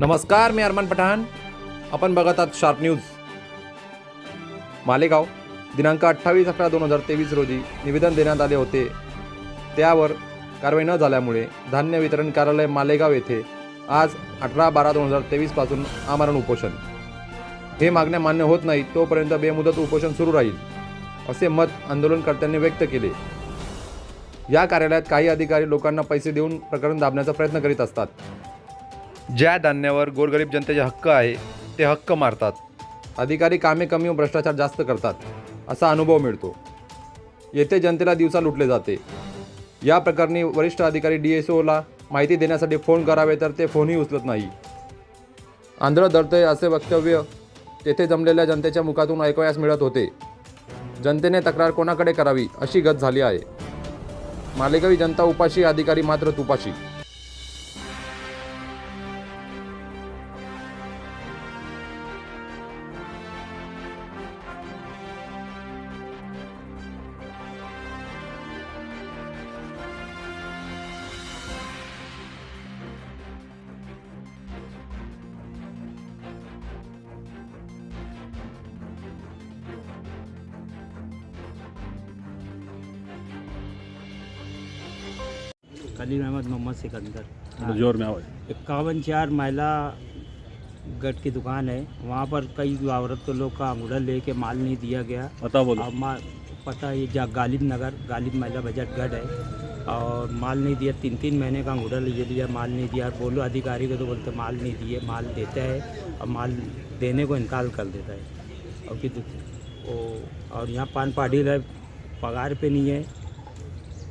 नमस्कार मी अरमान पठाण. आपण बघत आहात शार्प न्यूज मालेगाव दिनांक अठ्ठावीस अकरा दोन हजार तेवीस रोजी निवेदन देण्यात आले होते. त्यावर कारवाई न झाल्यामुळे धान्य वितरण कार्यालय मालेगाव येथे आज अठरा बारा दोन हजार तेवीसपासून आमरण उपोषण. हे मागण्या मान्य होत नाही तोपर्यंत बेमुदत उपोषण सुरू राहील असे मत आंदोलनकर्त्यांनी व्यक्त केले. या कार्यालयात काही अधिकारी लोकांना पैसे देऊन प्रकरण दाबण्याचा प्रयत्न करीत असतात. ज्या धान्यावर गोरगरीब जनतेचे हक्क आहे ते हक्क मारतात. अधिकारी कामे कमी व भ्रष्टाचार जास्त करतात असा अनुभव मिळतो. येथे जनतेला दिवसा लुटले जाते. या प्रकरणी वरिष्ठ अधिकारी डी एस ओला माहिती देण्यासाठी फोन करावे तर ते फोनही उचलत नाही. आंध्र दळतंय असे वक्तव्य तेथे जमलेल्या जनतेच्या मुखातून ऐकवयास मिळत होते. जनतेने तक्रार कोणाकडे करावी अशी गत झाली आहे. मालेगावी जनता उपाशी अधिकारी मात्र तुपाशी. खलील अहमद मोहम्मद सिकंदर ज़ोर में आवाज़। इक्यावन चार महिला गट की दुकान है। वहाँ पर कई औरतों लोग का अंगूठा लेके माल नहीं दिया गया। पता बोलो। पता ये जा गालिब नगर गालिब महिला बजट गढ़ है। और माल नहीं दिया तीन तीन महीने का अंगूठा ले लिया माल नहीं दिया। बोलो अधिकारी को तो बोलते माल नहीं दिए माल देता है। और माल देने को इनकार कर देता है। और कि और यहाँ पान पाटिल है पगार पे नहीं है।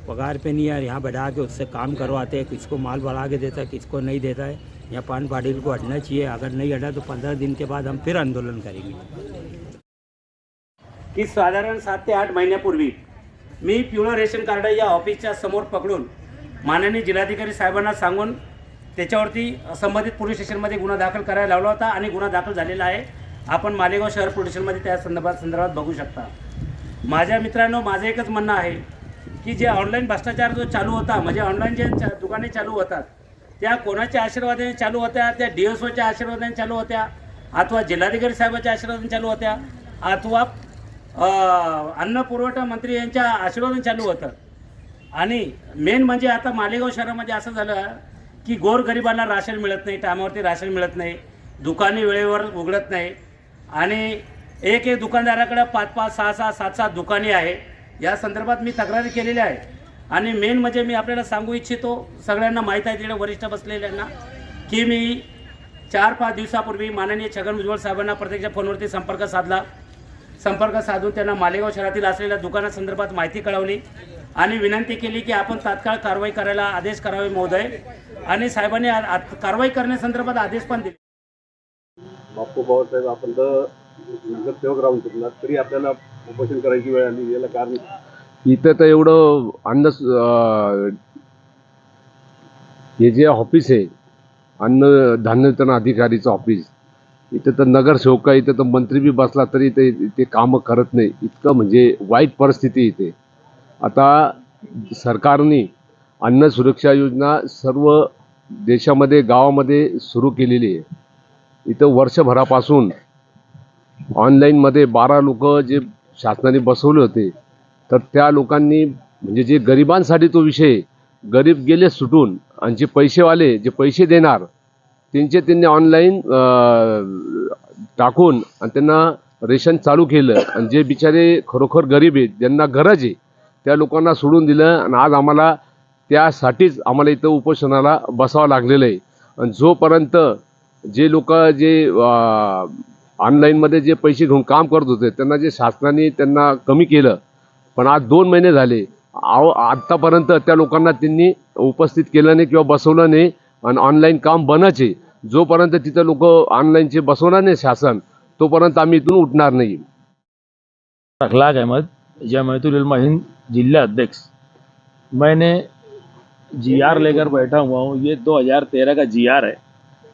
पगार पे नहीं है यहाँ बढ़ा के उससे काम करवाते हैं किसको माल बढ़ा के देता है किसको नहीं देता है। यहाँ पान पाटिल को हटना चाहिए अगर नहीं हटा तो पंद्रह दिन के बाद हम फिर आंदोलन करेंगे। की साधारण सात ते आठ महिन्यापूर्वी मी पिवळं रेशन कार्ड या ऑफिसच्या समोर पकडून माननीय जिल्हाधिकारी साहेबांना सांगून त्याच्यावरती संबंधित पोलीस स्टेशनमध्ये गुन्हा दाखल करायला लावला होता आणि गुन्हा दाखल झालेला आहे. आपण मालेगाव शहर पोलीस स्टेशनमध्ये त्या संदर्भात संदर्भात बघू शकता. माझ्या मित्रांनो माझं एकच म्हणणं आहे की जे ऑनलाईन भ्रष्टाचार जो चालू होता म्हणजे ऑनलाईन जे चा- दुकाने चालू होतात त्या कोणाच्या आशीर्वादाने चालू होत्या? त्या डी एस ओच्या आशीर्वादाने चालू होत्या? अथवा जिल्हाधिकारी साहेबाच्या आशीर्वादाने चालू होत्या? अथवा अन्न पुरवठा मंत्री यांच्या आशीर्वादाने चालू होतं? आणि मेन म्हणजे आता मालेगाव शहरामध्ये असं झालं की गोरगरिबांना राशन मिळत नाही टायमावरती राशन मिळत नाही दुकाने वेळेवर उघडत नाही. आणि एक एक दुकानदाराकडं पाच पाच सहा सहा सात सात दुकाने आहे या संदर्भात मी तक्रारी केलेली आहे. आणि मेन म्हणजे मी आपल्याला सांगू इच्छितो सगळ्यांना माहीत आहे तिकडे वरिष्ठ बसलेल्यांना की मी चार पाच दिवसापूर्वी माननीय छगन भुजबळ साहेबांना प्रत्यक्ष फोनवरती संपर्क साधला. संपर्क साधून त्यांना मालेगाव शहरातील असलेल्या दुकानासंदर्भात माहिती कळवली आणि विनंती केली की आपण तात्काळ कारवाई करायला आदेश करावे महोदय. आणि साहेबांनी कारवाई करण्यासंदर्भात आदेश पण दिले. बापू भाऊसाहेब आपण तर नगरसेवक राहून तरी आपल्याला उपोषण करायची वेळ आली याला कारण इथं तर एवढं अन्न हे जे ऑफिस आहे अन्न धान्य अधिकारीचं ऑफिस इथं तर नगरसेवक आहे इथं तर मंत्री बी बसला तरी ते ते कामं करत नाही. इतकं म्हणजे वाईट परिस्थिती इथे. आता सरकारने अन्न सुरक्षा योजना सर्व देशामध्ये गावामध्ये सुरू केलेली आहे. इथं वर्षभरापासून ऑनलाईनमध्ये बारा लोक जे शासनाने बसवले होते. तर त्या लोकांनी म्हणजे जे गरिबांसाठी तो विषय गरीब गेले सुटून आणि जे पैसेवाले जे पैसे देणार त्यांचे त्यांनी ऑनलाईन टाकून आणि त्यांना रेशन चालू केलं. आणि जे बिचारे खरोखर गरीब आहेत ज्यांना गरज आहे त्या लोकांना सोडून दिलं आणि आज आम्हाला त्यासाठीच आम्हाला इथं उपोषणाला बसावं लागलेलं आहे. आणि जोपर्यंत जे लोक जे ऑनलाईनमध्ये जे पैसे घेऊन काम करत होते त्यांना जे शासनाने त्यांना कमी केलं पण आज दोन महिने झाले. आव आत्तापर्यंत त्या लोकांना त्यांनी उपस्थित केलं नाही किंवा बसवलं नाही आणि ऑनलाईन काम बनच जोपर्यंत तिथं लोक ऑनलाईनचे बसवणार नाही शासन तोपर्यंत आम्ही इथून उठणार नाही. अखलाक अहमद जमायतुल उलमा हिंद जिला अध्यक्ष. मैंने जीआर लेकर बैठा हुआ हूँ ये 2013 का जी आर है।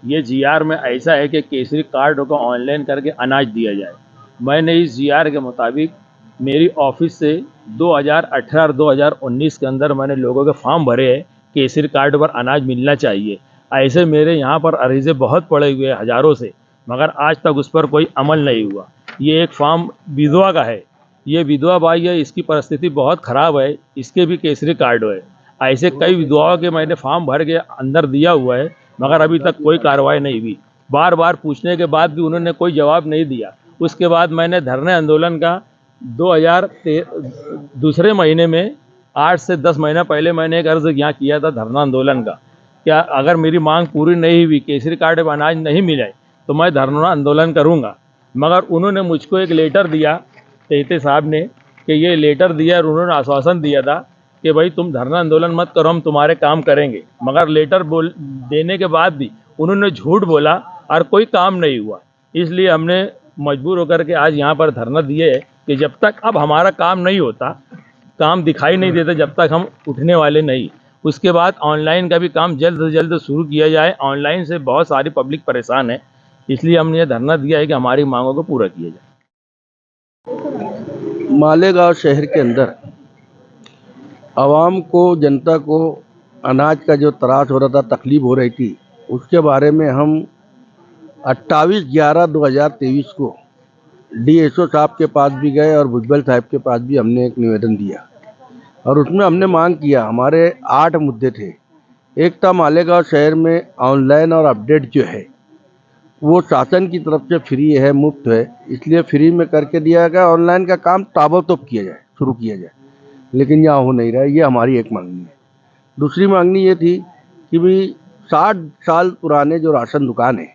ये जीआर में ऐसा है कि केसरी कार्ड को ऑनलाइन करके अनाज दिया जाए। मैंने इस जीआर के मुताबिक मेरी ऑफ़िस से 2018 और 2019 के अंदर मैंने लोगों के फॉर्म भरे हैं, केसरी कार्ड पर अनाज मिलना चाहिए। ऐसे मेरे यहाँ पर अरीजे बहुत पड़े हुए हैं हज़ारों से, मगर आज तक उस पर कोई अमल नहीं हुआ। ये एक फॉर्म विधवा का है। ये विधवा भाई है, इसकी परिस्थिति बहुत ख़राब है, इसके भी केसरी कार्ड है। ऐसे कई विधवाओं के मैंने फॉर्म भर के अंदर दिया हुआ है मगर अभी तक कोई कार्रवाई नहीं हुई। बार बार पूछने के बाद भी उन्होंने कोई जवाब नहीं दिया। उसके बाद मैंने धरने आंदोलन का 2000 दूसरे महीने में, आठ से दस महीना पहले मैंने एक अर्ज़ यहाँ किया था धरना आंदोलन का। क्या अगर मेरी मांग पूरी नहीं हुई, केसरी कार्ड में अनाज नहीं मिले तो मैं धरना आंदोलन करूँगा। मगर उन्होंने मुझको एक लेटर दिया तेहते साहब ने, कि ये लेटर दिया और उन्होंने आश्वासन दिया था कि भाई तुम धरना आंदोलन मत करो, हम तुम्हारे काम करेंगे। मगर लेटर बोल, देने के बाद भी उन्होंने झूठ बोला और कोई काम नहीं हुआ। इसलिए हमने मजबूर होकर के आज यहाँ पर धरना दिए है कि जब तक अब हमारा काम नहीं होता, काम दिखाई नहीं देता जब तक हम उठने वाले नहीं। उसके बाद ऑनलाइन का भी काम जल्द से जल्द शुरू किया जाए। ऑनलाइन से बहुत सारी पब्लिक परेशान है। इसलिए हमने यह धरना दिया है कि हमारी मांगों को पूरा किया जाए। मालेगांव शहर के अंदर आवाम को, जनता को अनाज का जो त्रास हो रहा था, तकलीफ़ हो रही थी, उसके बारे में हम 28 ग्यारह 2023 को डीएसओ साहब के पास भी गए और भुजबल साहब के पास भी हमने एक निवेदन दिया। और उसमें हमने मांग किया, हमारे आठ मुद्दे थे। एक था मालेगांव शहर में ऑनलाइन और अपडेट जो है, वो शासन की तरफ़ से फ्री है, मुफ़्त है, इसलिए फ्री में करके दिया गया, ऑनलाइन का काम ताबड़तोड़ किया जाए, शुरू किया जाए। लेकिन यहाँ हो नहीं रहा ये हमारी एक मांगनी है। दूसरी मांगनी ये थी कि भाई, साठ साल पुराने जो राशन दुकान है,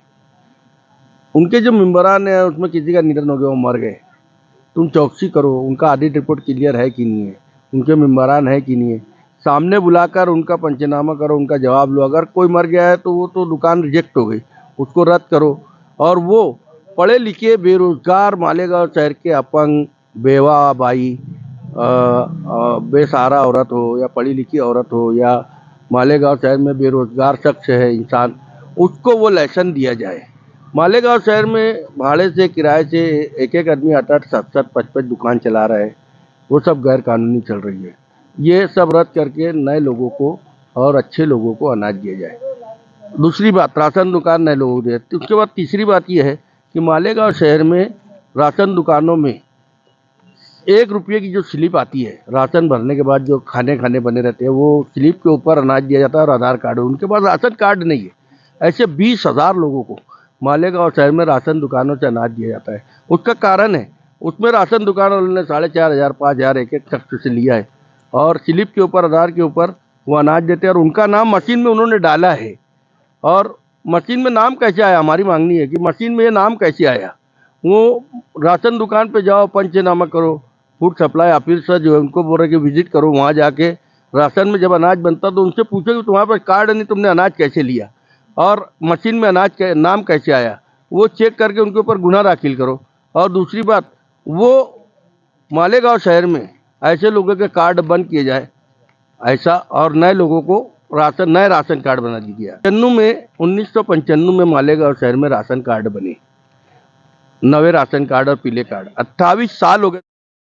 उनके जो मेम्बरान है, उसमें किसी का निधन हो गया, वो मर गए। तुम चौकसी करो, उनका ऑडिट रिपोर्ट क्लियर है कि नहीं है, उनके मेम्बरान है कि नहीं है। सामने बुलाकर उनका पंचनामा करो, उनका जवाब लो। अगर कोई मर गया है तो वो तो दुकान रिजेक्ट हो गई, उसको रद्द करो। और वो पढ़े लिखे बेरोजगार मालेगांव शहर के अपंग, बेवा, बाई बेसहारा औरत हो या पढ़ी लिखी औरत हो या मालेगांव शहर में बेरोजगार शख्स है इंसान, उसको वो लाइसेंस दिया जाए। मालेगांव शहर में भाड़े से, किराए से एक एक आदमी आठ आठ सात सात पाँच पाँच दुकान चला रहा है। वो सब गैर कानूनी चल रही है। ये सब रद्द करके नए लोगों को और अच्छे लोगों को अनाज दिया जाए। दूसरी बात, राशन दुकान नए लोगों को दिया उसके बाद तीसरी बात यह है कि मालेगांव शहर में राशन दुकानों में एक रुपये की जो स्लिप आती है, राशन भरने के बाद जो खाने खाने बने रहते हैं, वो स्लिप के ऊपर अनाज दिया जाता है और आधार कार्ड उनके पास राशन कार्ड नहीं है। ऐसे बीस हज़ार लोगों को मालेगांव शहर में राशन दुकानों से अनाज दिया जाता है। उसका कारण है, उसमें राशन दुकान वालों ने साढ़े चार हज़ार, पाँच हज़ार एक एक शख्स से लिया है और स्लिप के ऊपर, आधार के ऊपर वो अनाज देते हैं और उनका नाम मशीन में उन्होंने डाला है। और मशीन में नाम कैसे आया? हमारी मांगनी है कि मशीन में ये नाम कैसे आया? वो राशन दुकान पे जाओ पंचनामा करो फ़ूड सप्लाई ऑफिसर जो है उनको बोल रहे कि विज़िट करो वहाँ जाके। राशन में जब अनाज बनता तो उनसे पूछो कि तुम्हारे पास कार्ड नहीं तुमने अनाज कैसे लिया? और मशीन में अनाज का, नाम कैसे आया? वो चेक करके उनके ऊपर गुना दाखिल करो। और दूसरी बात, वो मालेगांव शहर में ऐसे लोगों के कार्ड बंद किए जाए, ऐसा और नए लोगों को राशन, नए राशन कार्ड बना दिया चन्नू में, उन्नीस सौ पंचानवे में मालेगांव शहर में राशन कार्ड बने। नवे राशन कार्ड और पीले कार्ड। अट्ठाईस साल हो गए।